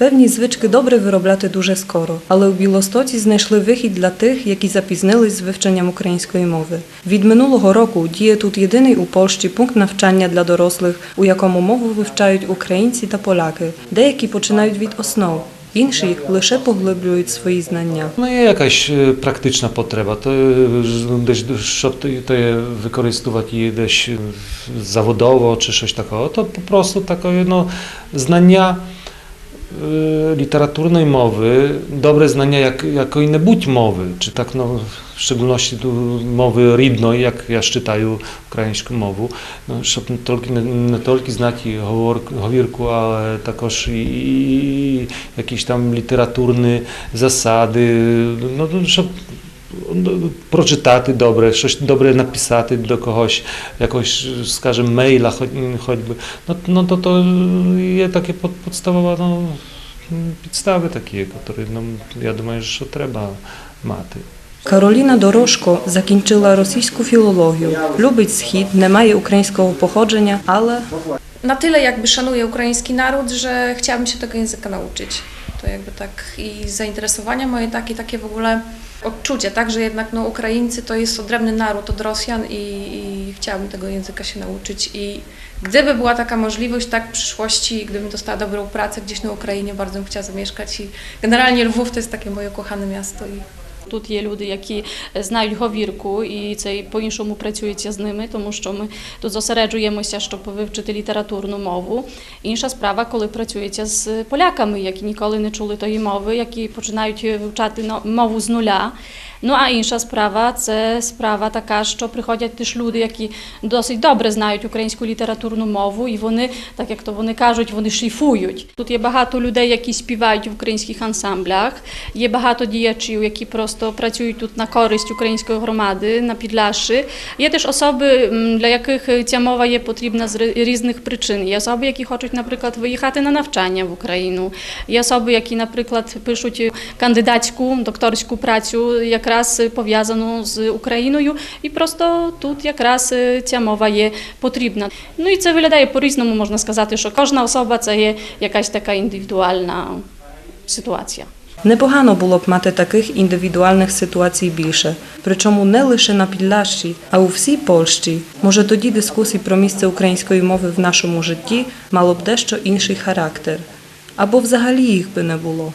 Певні звички добре виробляти дуже скоро, але у Білостоці знайшли вихід для тих, які запізнились з вивченням української мови. Від минулого року діє тут єдиний у Польщі пункт навчання для дорослих, у якому мову вивчають українці та поляки. Деякі починають від основ, інші лише поглиблюють свої знання. Ну є якась е, практична потреба, то е, десь щоб то використовувати її десь е, заводово чи щось такого, то prostu таке no, знання е, літературної мови, добре знання як, якої-небудь мови, чи так no, w szczególności tu mowy рідної, як я читаю українську мову, ну, щоб не тільки, не, не тільки знати говор, говірку, але також і, і якісь там літературні прочитати добре, щось добре написати до когось, якось, скажімо, мейла, хоч, хоćby, no, no to to є таке pod- podstawowa, no, підстави такі, які, ну, я думаю, що треба мати. Кароліна Дорошко закінчила російську філологію, любить схід, не має українського походження, ale na tyle jakby szanuję ukraiński naród, że chciałabym się tego języka nauczyć. To jakby tak i zainteresowania moje takie, takie w ogóle odczucie, tak, że jednak no, Ukraińcy to jest odrębny naród od Rosjan i, i chciałabym tego języka się nauczyć. I gdyby była taka możliwość, tak w przyszłości, gdybym dostała dobrą pracę gdzieś na Ukrainie, bardzo bym chciała zamieszkać i generalnie Lwów to jest takie moje kochane miasto i Тут є люди, які знають говірку, і це по-іншому працюється з ними, тому що ми тут зосереджуємося, щоб вивчити літературну мову. Інша справа, коли працюється з поляками, які ніколи не чули тої мови, які починають вивчати но- мову з нуля. Ну а інша справа це справа така, що приходять теж люди, які досить добре знають українську літературну мову, і вони, так як то вони кажуть, вони шліфують. Тут є багато людей, які співають в українських ансамблях. Є багато діячів, які просто працюють тут на користь української громади на Підляші. Є теж особи, для яких ця мова є потрібна з різних причин. Є особи, які хочуть, наприклад, виїхати на навчання в Україну. Є особи, які, наприклад, пишуть кандидатську, докторську працю, якраз пов'язану з Україною, і просто тут якраз е, ця мова є потрібна. Ну і це виглядає по-різному, можна сказати, що кожна особа це є якась така індивідуальна ситуація. Непогано було б мати таких індивідуальних ситуацій більше, причому не лише на Підляшші, а у всій Польщі. Може тоді дискусії про місце української мови в нашому житті мало б дещо інший характер, або взагалі їх би не було.